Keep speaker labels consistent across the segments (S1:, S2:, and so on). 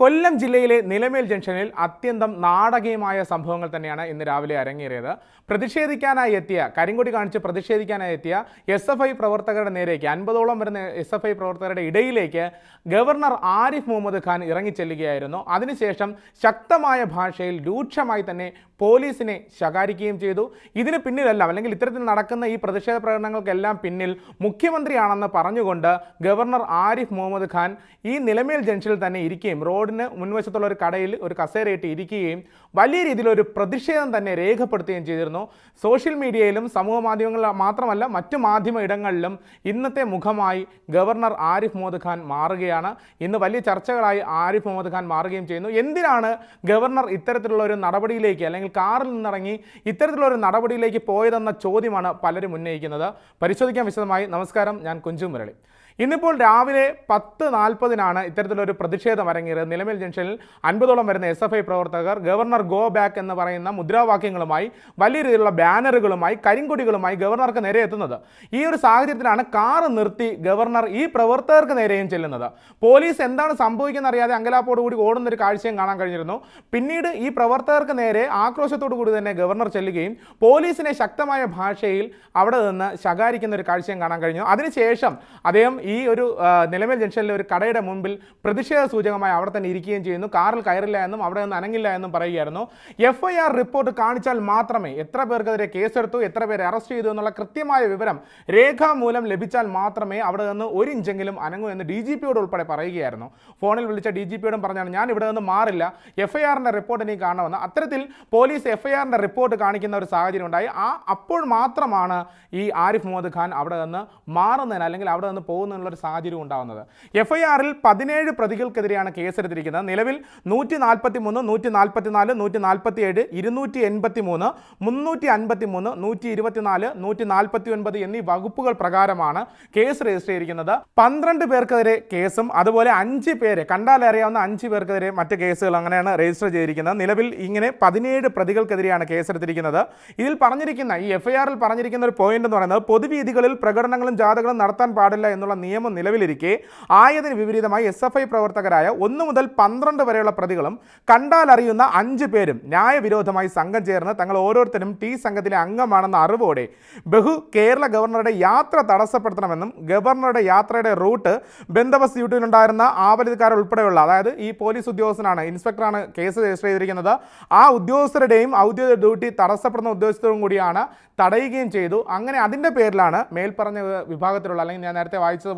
S1: കൊല്ലം ജില്ലയിലെ നിലമേൽ ജംഗ്ഷനിൽ അത്യന്തം നാടകീയമായ സംഭവങ്ങൾ തന്നെയാണ് ഇന്ന് രാവിലെ അരങ്ങേറിയത്. പ്രതിഷേധിക്കാനായി എത്തിയ കരിങ്കൊടി കാണിച്ച് പ്രതിഷേധിക്കാനായി എത്തിയ എസ് എഫ് ഐ പ്രവർത്തകരുടെ നേരേക്ക് അൻപതോളം വരുന്ന എസ് എഫ് ഐ പ്രവർത്തകരുടെ ഇടയിലേക്ക് ഗവർണർ ആരിഫ് മുഹമ്മദ് ഖാൻ ഇറങ്ങിച്ചെല്ലുകയായിരുന്നു അതിനുശേഷം ശക്തമായ ഭാഷയിൽ രൂക്ഷമായി തന്നെ പോലീസിനെ ശകാരിക്കുകയും ചെയ്തു. ഇതിന് പിന്നിലെല്ലാം അല്ലെങ്കിൽ ഇത്തരത്തിൽ നടക്കുന്ന ഈ പ്രതിഷേധ പ്രകടനങ്ങൾക്കെല്ലാം പിന്നിൽ മുഖ്യമന്ത്രിയാണെന്ന് പറഞ്ഞുകൊണ്ട് ഗവർണർ ആരിഫ് മുഹമ്മദ് ഖാൻ ഈ നിലമേൽ ജംഗ്ഷനിൽ തന്നെ ഇരിക്കുകയും റോഡിന് മുൻവശത്തുള്ള ഒരു കടയിൽ ഒരു കസേരയിട്ട് ഇരിക്കുകയും വലിയ രീതിയിലൊരു പ്രതിഷേധം തന്നെ രേഖപ്പെടുത്തുകയും ചെയ്തിരുന്നു. സോഷ്യൽ മീഡിയയിലും സമൂഹ മാധ്യമങ്ങളിൽ മാത്രമല്ല മറ്റു മാധ്യമ ഇടങ്ങളിലും ഇന്നത്തെ മുഖമായി ഗവർണർ ആരിഫ് മുഹമ്മദ് ഖാൻ മാറുകയാണ്. ഇന്ന് വലിയ ചർച്ചകളായി ആരിഫ് മുഹമ്മദ് ഖാൻ മാറുകയും ചെയ്യുന്നു. എന്തിനാണ് ഗവർണർ ഇത്തരത്തിലുള്ള ഒരു നടപടിയിലേക്ക് അല്ലെങ്കിൽ കാറിൽ നിന്നിറങ്ങി ഇത്തരത്തിലുള്ള ഒരു നടപടിയിലേക്ക് പോയതെന്ന ചോദ്യമാണ് പലരും ഉന്നയിക്കുന്നത്. പരിശോധിക്കാൻ വിശദമായി. നമസ്കാരം. ഞാൻ കുഞ്ചു മുരളി. ഇന്നിപ്പോൾ രാവിലെ പത്ത് നാൽപ്പതിനാണ് ഇത്തരത്തിലൊരു പ്രതിഷേധം അരങ്ങേറിയത്. നിലമേൽ ജംഗ്ഷനിൽ അൻപതോളം വരുന്ന എസ് എഫ് ഐ പ്രവർത്തകർ ഗവർണർ ഗോ ബാക്ക് എന്ന് പറയുന്ന മുദ്രാവാക്യങ്ങളുമായി വലിയ രീതിയിലുള്ള ബാനറുകളുമായി കരിങ്കൊടികളുമായി ഗവർണർക്ക് നേരെ എത്തുന്നത്. ഈ ഒരു സാഹചര്യത്തിലാണ് കാർ നിർത്തി ഗവർണർ ഈ പ്രവർത്തകർക്ക് നേരെയും ചെല്ലുന്നത്. പോലീസ് എന്താണ് സംഭവിക്കുന്നത് അറിയാതെ അങ്കലാപ്പോട് കൂടി ഓടുന്ന ഒരു കാഴ്ചയും കാണാൻ കഴിഞ്ഞിരുന്നു. പിന്നീട് ഈ പ്രവർത്തകർക്ക് നേരെ ആക്രോശത്തോടു കൂടി തന്നെ ഗവർണർ ചെല്ലുകയും പോലീസിനെ ശക്തമായ ഭാഷയിൽ അവിടെ നിന്ന് ശകാരിക്കുന്ന ഒരു കാഴ്ചയും കാണാൻ കഴിഞ്ഞു. അതിനുശേഷം അദ്ദേഹം ഒരു ആ, നിലമേൽ ജംഗ്ഷനിലെ ഒരു കടയുടെ മുമ്പിൽ പ്രതിഷേധ സൂചകമായി അവിടെ തന്നെ ഇരിക്കുകയും ചെയ്യുന്നു. കാറിൽ കയറില്ല എന്നും അവിടെ നിന്ന് അനങ്ങില്ല എന്നും പറയുകയായിരുന്നു. എഫ് ഐ ആർ റിപ്പോർട്ട് കാണിച്ചാൽ മാത്രമേ എത്ര പേർക്കെതിരെ കേസെടുത്തു എത്ര പേരെ അറസ്റ്റ് ചെയ്തു എന്നുള്ള കൃത്യമായ വിവരം രേഖാമൂലം ലഭിച്ചാൽ മാത്രമേ അവിടെ നിന്ന് ഒരു ഇഞ്ചെങ്കിലും അനങ്ങൂ എന്ന് ഡി ജി പിയോട് ഉൾപ്പെടെ പറയുകയായിരുന്നു. ഫോണിൽ വിളിച്ച ഡി ജി പിയോടും പറഞ്ഞാണ് ഞാൻ ഇവിടെ നിന്ന് മാറില്ല. എഫ് ഐ ആറിന്റെ റിപ്പോർട്ട് എനിക്ക് കാണണമെന്ന്. അത്തരത്തിൽ പോലീസ് എഫ് ഐ ആറിന്റെ റിപ്പോർട്ട് കാണിക്കുന്ന ഒരു സാഹചര്യം ഉണ്ടായി. ആ അപ്പോൾ മാത്രമാണ് ഈ ആരിഫ് മുഹമ്മദ് ഖാൻ അവിടെ നിന്ന് മാറുന്നതിന് അല്ലെങ്കിൽ അവിടെ നിന്ന് പോകുന്നതിനുള്ള ഒരു സാഹചര്യം ഉണ്ടാകുന്നത് എഫ് ഐ ആറിൽ പതിനേഴ് പ്രതികൾക്കെതിരെയാണ് കേസെടുത്തിരിക്കുന്നത്. നിലവിൽ നൂറ്റി നാൽപ്പത്തി മൂന്ന് നൂറ്റി നാൽപ്പത്തി നാല് നൂറ്റി നാൽപ്പത്തി ഏഴ് ഇരുന്നൂറ്റി എൺപത്തി മൂന്ന് മുന്നൂറ്റി അൻപത്തി മൂന്ന് നൂറ്റി ഇരുപത്തിനാല് നൂറ്റി നാൽപ്പത്തി ഒൻപത് എന്നീ വകുപ്പുകൾ പ്രകാരമാണ് കേസ് രജിസ്റ്റർ ചെയ്തിരിക്കുന്നത്. പന്ത്രണ്ട് പേർക്കെതിരെ കേസും അതുപോലെ അഞ്ച് പേര് കണ്ടാൽ അറിയാവുന്ന അഞ്ച് പേർക്കെതിരെ മറ്റ് കേസുകൾ അങ്ങനെയാണ് രജിസ്റ്റർ ചെയ്തിരിക്കുന്നത്. നിലവിൽ ഇങ്ങനെ പതിനേഴ് പ്രതികൾക്കെതിരെയാണ് കേസെടുത്തിരിക്കുന്നത്. ഇതിൽ പറഞ്ഞിരിക്കുന്ന ഈ എഫ് ഐ ആറിൽ പറഞ്ഞിരിക്കുന്ന ഒരു പോയിന്റ് എന്ന് പറയുന്നത് പൊതുവീതികളിൽ പ്രകടനങ്ങളും ജാഥകളും നടത്താൻ പാടില്ല എന്നുള്ള നിയമം നിലവിലിരിക്കെ ആയതിന് വിപരീതമായി എസ് എഫ് ഐ പ്രവർത്തകരായ ഒന്ന് മുതൽ പന്ത്രണ്ട് വരെയുള്ള പ്രതികളും കണ്ടാലറിയുന്ന അഞ്ച് പേരും ന്യായവിരോധമായി സംഘം ചേർന്ന് തങ്ങൾ ഓരോരുത്തരും ടി സംഘത്തിലെ അംഗമാണെന്ന അറിവോടെ ബഹു കേരള ഗവർണറുടെ യാത്ര തടസ്സപ്പെടുത്തണമെന്നും ഗവർണറുടെ യാത്രയുടെ റൂട്ട് ബന്ദോബസ്ത് ഡ്യൂട്ടിയിലുണ്ടായിരുന്ന ആവലിക്കാർ ഉൾപ്പെടെയുള്ള അതായത് ഈ പോലീസ് ഉദ്യോഗസ്ഥനാണ് ഇൻസ്പെക്ടറാണ് കേസ് രജിസ്റ്റർ ചെയ്തിരിക്കുന്നത് ആ ഉദ്യോഗസ്ഥരുടെയും ഔദ്യോഗിക ഡ്യൂട്ടി തടസ്സപ്പെടുന്ന ഉദ്യോഗസ്ഥരും കൂടിയാണ് തടയുകയും ചെയ്തു. അങ്ങനെ അതിന്റെ പേരിലാണ് മേൽപ്പറഞ്ഞ വിഭാഗത്തിലുള്ള അല്ലെങ്കിൽ ഞാൻ നേരത്തെ വായിച്ചതുപോലുള്ള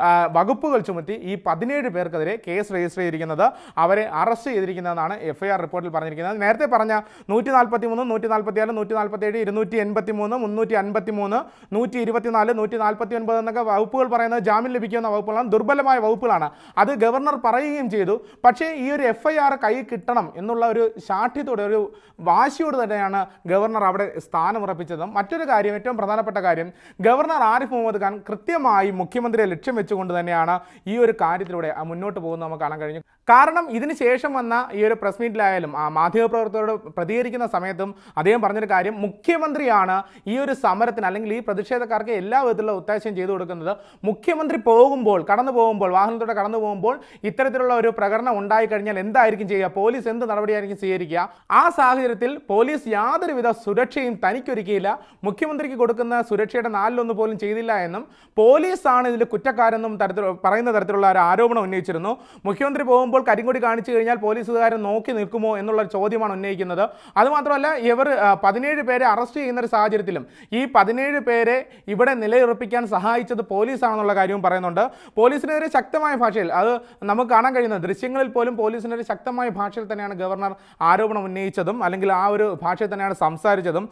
S1: ആ, വകുപ്പുകൾ ചുമത്തി ഈ പതിനേഴ് പേർക്കെതിരെ കേസ് രജിസ്റ്റർ ചെയ്തിരിക്കുന്നത് അവരെ അറസ്റ്റ് ചെയ്തിരിക്കുന്നതെന്നാണ് എഫ് ഐ ആർ റിപ്പോർട്ടിൽ പറഞ്ഞിരിക്കുന്നത്. നേരത്തെ പറഞ്ഞ നൂറ്റി നാൽപ്പത്തി മൂന്ന് നൂറ്റി നാൽപ്പത്തി ആറ് നൂറ്റി നാൽപ്പത്തി ഏഴ് ഇരുന്നൂറ്റി എൺപത്തി മൂന്ന് മുന്നൂറ്റി അൻപത്തി മൂന്ന് നൂറ്റി ഇരുപത്തിനാല് നൂറ്റി നാൽപ്പത്തി ഒൻപത് എന്നൊക്കെ വകുപ്പുകൾ പറയുന്നത് ജാമ്യം ലഭിക്കുന്ന വകുപ്പുകളാണ്. ദുർബലമായ വകുപ്പുകളാണ്. അത് ഗവർണർ പറയുകയും ചെയ്തു. പക്ഷേ ഈ ഒരു എഫ് ഐ ആർ കൈ കിട്ടണം എന്നുള്ള ഒരു ശാഠ്യത്തോടെ ഒരു വാശിയോട് തന്നെയാണ് ഗവർണർ അവിടെ സ്ഥാനം ഉറപ്പിച്ചതും മറ്റൊരു കാര്യം ഏറ്റവും പ്രധാനപ്പെട്ട കാര്യം ഗവർണർ ആരിഫ് മുഹമ്മദ് ഖാൻ കൃത്യമായി മുഖ്യമന്ത്രിയെ ലക്ഷ്യം വെച്ചുകൊണ്ട് തന്നെയാണ് ഈ ഒരു കാര്യത്തിലൂടെ മുന്നോട്ട് പോകുന്നത് നമുക്ക് കാണാൻ കഴിഞ്ഞു. കാരണം ഇതിന് ശേഷം വന്ന ഈ ഒരു പ്രസ് മീറ്റിലായാലും ആ മാധ്യമപ്രവർത്തകരോട് പ്രതികരിക്കുന്ന സമയത്തും അദ്ദേഹം പറഞ്ഞൊരു കാര്യം മുഖ്യമന്ത്രിയാണ് ഈ ഒരു സമരത്തിന് അല്ലെങ്കിൽ ഈ പ്രതിഷേധക്കാർക്ക് എല്ലാ വിധത്തിലുള്ള ഒത്താശയും ചെയ്തു കൊടുക്കുന്നത്. മുഖ്യമന്ത്രി പോകുമ്പോൾ കടന്നു പോകുമ്പോൾ വാഹനത്തോടെ കടന്നു പോകുമ്പോൾ ഇത്തരത്തിലുള്ള ഒരു പ്രകടനം ഉണ്ടായി കഴിഞ്ഞാൽ എന്തായിരിക്കും ചെയ്യുക? പോലീസ് എന്ത് നടപടിയായിരിക്കും സ്വീകരിക്കുക? ആ സാഹചര്യത്തിൽ പോലീസ് യാതൊരുവിധ സുരക്ഷയും തനിക്കൊരുക്കിയില്ല. മുഖ്യമന്ത്രിക്ക് കൊടുക്കുന്ന സുരക്ഷയുടെ നാലിലൊന്ന് പോലും ചെയ്തില്ല എന്നും പോലീസാണ് ഇതിൽ കുറ്റക്കാരെന്നും തരത്തിൽ പറയുന്ന തരത്തിലുള്ള ഒരു ആരോപണം ഉന്നയിച്ചിരുന്നു. മുഖ്യമന്ത്രി പോകുമ്പോൾ കരിങ്കൊടി കാണിച്ചു കഴിഞ്ഞാൽ പോലീസുകാരൻ നോക്കി നിൽക്കുമോ എന്നുള്ള ചോദ്യമാണ് ഉന്നയിക്കുന്നത്. അതുമാത്രമല്ല ഇവർ പതിനേഴ് പേരെ അറസ്റ്റ് ചെയ്യുന്ന ഒരു സാഹചര്യത്തിലും ഈ പതിനേഴ് പേരെ ഇവിടെ നിലയുറപ്പിക്കാൻ സഹായിച്ചത് പോലീസാണെന്നുള്ള കാര്യവും പറയുന്നുണ്ട്. പോലീസിനെതിരെ ശക്തമായ ഭാഷയിൽ അത് നമുക്ക് കാണാൻ കഴിയുന്ന ദൃശ്യങ്ങളിൽ പോലും പോലീസിനെതിരെ ശക്തമായ ഭാഷയിൽ തന്നെയാണ് ഗവർണർ ആരോപണം ഉന്നയിച്ചതും അല്ലെങ്കിൽ ആ ഒരു ഭാഷയിൽ തന്നെയാണ് സംസാരിച്ചതും.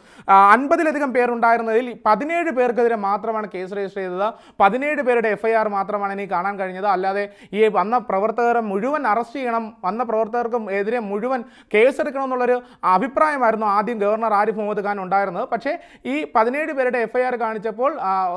S1: അൻപതിലധികം പേരുണ്ടായിരുന്നതിൽ പതിനേഴ് പേർക്കെതിരെ മാത്രമാണ് കേസ് രജിസ്റ്റർ ചെയ്തത്. പതിനേഴ് പേരുടെ എഫ്ഐആർ മാത്രമാണ് ഇനി കാണാൻ കഴിഞ്ഞത്. അല്ലാതെ ഈ വന്ന പ്രവർത്തകരെ മുഴുവൻ അറസ്റ്റ് ചെയ്യണം വന്ന പ്രവർത്തകർക്കും എതിരെ മുഴുവൻ കേസെടുക്കണം എന്നുള്ളൊരു അഭിപ്രായമായിരുന്നു ആദ്യം ഗവർണർ ആരിഫ് മുഹമ്മദ് ഖാൻ ഉണ്ടായിരുന്നത്. പക്ഷേ ഈ പതിനേഴ് പേരുടെ എഫ്ഐആർ കാണിച്ചപ്പോൾ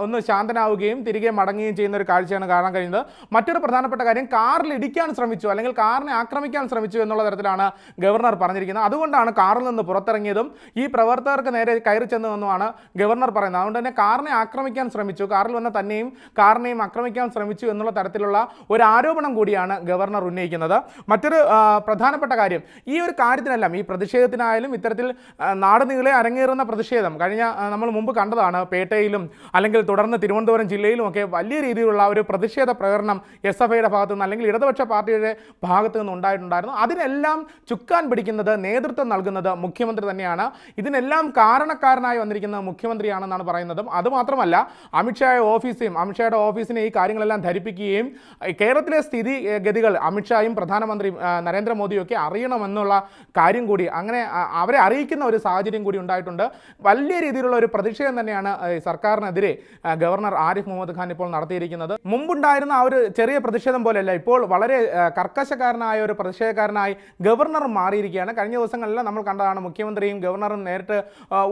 S1: ഒന്ന് ശാന്തനാവുകയും തിരികെ മടങ്ങുകയും ചെയ്യുന്ന ഒരു കാഴ്ചയാണ് കാണാൻ കഴിയുന്നത് മറ്റൊരു പ്രധാനപ്പെട്ട കാര്യം കാറിൽ ഇടിക്കാൻ ശ്രമിച്ചു അല്ലെങ്കിൽ കാറിനെ ആക്രമിക്കാൻ ശ്രമിച്ചു എന്നുള്ള തരത്തിലാണ് ഗവർണർ പറഞ്ഞിരിക്കുന്നത്. അതുകൊണ്ടാണ് കാറിൽ നിന്ന് പുറത്തിറങ്ങിയതും ഈ പ്രവർത്തകർക്ക് നേരെ കയറി ചെന്നതെന്നുമാണ് ഗവർണർ പറയുന്നത്. അതുകൊണ്ട് തന്നെ കാറിനെ ആക്രമിക്കാൻ ശ്രമിച്ചു. കാറിൽ വന്ന തന്നെയും കാർ കാറിനെയും ആക്രമിക്കാൻ ശ്രമിച്ചു എന്നുള്ള തരത്തിലുള്ള ഒരു ആരോപണം കൂടിയാണ് ഗവർണർ ഉന്നയിക്കുന്നത്. മറ്റൊരു പ്രധാനപ്പെട്ട കാര്യം ഈ ഒരു കാര്യത്തിനെല്ലാം ഈ പ്രതിഷേധത്തിനായാലും ഇത്തരത്തിൽ നാടുനീളെ നാട് നീളെ അരങ്ങേറുന്ന പ്രതിഷേധം കഴിഞ്ഞ നമ്മൾ മുമ്പ് കണ്ടതാണ് പേട്ടയിലും അല്ലെങ്കിൽ തുടർന്ന് തിരുവനന്തപുരം ജില്ലയിലും ഒക്കെ വലിയ രീതിയിലുള്ള ഒരു പ്രതിഷേധ പ്രകടനം എസ് എഫ് ഐയുടെ ഭാഗത്തു നിന്ന് അല്ലെങ്കിൽ ഇടതുപക്ഷ പാർട്ടിയുടെ ഭാഗത്തു നിന്ന് ഉണ്ടായിട്ടുണ്ടായിരുന്നു. അതിനെല്ലാം ചുക്കാൻ പിടിക്കുന്നത് നേതൃത്വം നൽകുന്നത് മുഖ്യമന്ത്രി തന്നെയാണ്. ഇതിനെല്ലാം കാരണക്കാരനായി വന്നിരിക്കുന്നത് മുഖ്യമന്ത്രിയാണെന്നാണ് പറയുന്നതും. അതുമാത്രമല്ല അമിത്ഷായ ഓഫീസും അമിത്ഷായുടെ ഓഫീസിനെ ഈ കാര്യങ്ങളെല്ലാം ധരിപ്പിക്കുകയും കേരളത്തിലെ സ്ഥിതിഗതികൾ അമിത്ഷായും പ്രധാനമന്ത്രി ആ, നരേന്ദ്രമോദിയും ഒക്കെ അറിയണമെന്നുള്ള കാര്യം കൂടി അങ്ങനെ അവരെ അറിയിക്കുന്ന ഒരു സാഹചര്യം കൂടി ഉണ്ടായിട്ടുണ്ട്. വലിയ രീതിയിലുള്ള ഒരു പ്രതിഷേധം തന്നെയാണ് സർക്കാരിനെതിരെ ഗവർണർ ആരിഫ് മുഹമ്മദ് ഖാൻ ഇപ്പോൾ നടത്തിയിരിക്കുന്നത്. മുമ്പുണ്ടായിരുന്ന ആ ഒരു ചെറിയ പ്രതിഷേധം പോലെയല്ല ഇപ്പോൾ വളരെ കർക്കശക്കാരനായ ഒരു പ്രതിഷേധക്കാരനായി ഗവർണർ മാറിയിരിക്കുകയാണ്. കഴിഞ്ഞ ദിവസങ്ങളിലെല്ലാം നമ്മൾ കണ്ടതാണ് മുഖ്യമന്ത്രിയും ഗവർണറും നേരിട്ട്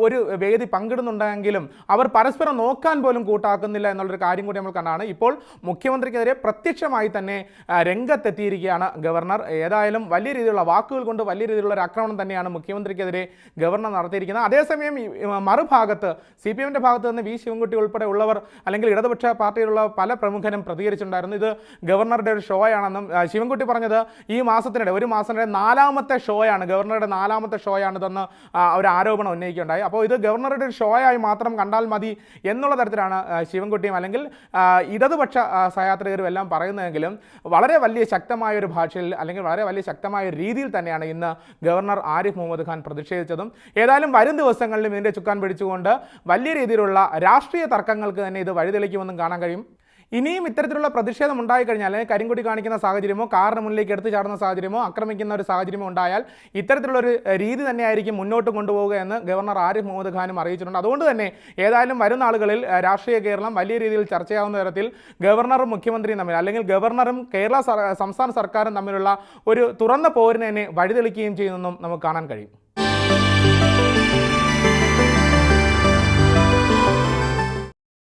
S1: ഒരു വേദി പങ്കിടുന്നുണ്ടെങ്കിലും അവർ പരസ്പരം നോക്കാൻ പോലും കൂട്ടാക്കുന്നില്ല എന്നുള്ളൊരു കാര്യം കൂടി നമ്മൾ കണ്ടാണ്. ഇപ്പോൾ മുഖ്യമന്ത്രിക്കെതിരെ പ്രത്യക്ഷമായി തന്നെ രംഗത്തെത്തിയിരിക്കുകയാണ് ഗവർണർ. ഏതായാലും വലിയ രീതിയിലുള്ള വാക്കുകൾ കൊണ്ട് വലിയ രീതിയിലുള്ള ഒരു ആക്രമണം തന്നെയാണ് മുഖ്യമന്ത്രിക്കെതിരെ ഗവർണർ നടത്തിയിരിക്കുന്നത്. അതേസമയം മറുഭാഗത്ത് സി പി എമ്മിന്റെ ഭാഗത്ത് നിന്ന് വി. ശിവൻകുട്ടി ഉൾപ്പെടെ ഉള്ളവർ അല്ലെങ്കിൽ ഇടതുപക്ഷ പാർട്ടിയിലുള്ള പല പ്രമുഖരും പ്രതികരിച്ചിട്ടുണ്ടായിരുന്നു. ഇത് ഗവർണറുടെ ഒരു ഷോ ആണെന്നും ശിവൻകുട്ടി പറഞ്ഞത് ഈ മാസത്തിനിടെ ഒരു മാസത്തിനിടെ നാലാമത്തെ ഷോയാണ് ഗവർണറുടെ നാലാമത്തെ ഷോയാണിതെന്ന് ഒരു ആരോപണം ഉന്നയിക്കുകയുണ്ടായി. അപ്പോൾ ഇത് ഗവർണറുടെ ഒരു ഷോയായി മാത്രം കണ്ടാൽ മതി എന്നുള്ള തരത്തിലാണ് ശിവൻകുട്ടിയും അല്ലെങ്കിൽ ഇടതുപക്ഷ സഹയാത്രികരും എല്ലാം പറയുന്നതെങ്കിലും വളരെ വലിയ ശക്തമായ ഒരു ഭാഷയിൽ അല്ലെങ്കിൽ വളരെ വലിയ ശക്തമായ രീതിയിൽ തന്നെയാണ് ഇന്ന് ഗവർണർ ആരിഫ് മുഹമ്മദ് ഖാൻ പ്രതിഷേധിച്ചതും. ഏതായാലും വരും ദിവസങ്ങളിലും ഇതിന്റെ ചുക്കാൻ പിടിച്ചുകൊണ്ട് വലിയ രീതിയിലുള്ള രാഷ്ട്രീയ തർക്കങ്ങൾക്ക് തന്നെ ഇത് വഴിതെളിക്കുമെന്നും കാണാൻ കഴിയും. ഇനിയും ഇത്തരത്തിലുള്ള പ്രതിഷേധം ഉണ്ടായിക്കഴിഞ്ഞാൽ അല്ലെങ്കിൽ കരിങ്കൊടി കാണിക്കുന്ന സാഹചര്യമോ കാറിന് മുന്നിലേക്ക് എടുത്തു ചാടുന്ന സാഹചര്യമോ ആക്രമിക്കുന്ന ഒരു സാഹചര്യമോ ഉണ്ടായാൽ ഇത്തരത്തിലുള്ള ഒരു ഏഹ്, രീതി തന്നെയായിരിക്കും മുന്നോട്ട് കൊണ്ടുപോകുക എന്ന് ഗവർണർ ആരിഫ് മുഹമ്മദ് ഖാനും അറിയിച്ചിട്ടുണ്ട്. അതുകൊണ്ട് തന്നെ ഏതായാലും വരുന്ന ആളുകളിൽ രാഷ്ട്രീയ കേരളം വലിയ രീതിയിൽ ചർച്ചയാവുന്ന തരത്തിൽ ഗവർണറും മുഖ്യമന്ത്രിയും തമ്മിൽ അല്ലെങ്കിൽ ഗവർണറും കേരള സംസ്ഥാന സർക്കാരും തമ്മിലുള്ള ഒരു തുറന്ന പോരിനെ തന്നെ വഴിതെളിക്കുകയും ചെയ്യുന്നതെന്നും നമുക്ക് കാണാൻ കഴിയും.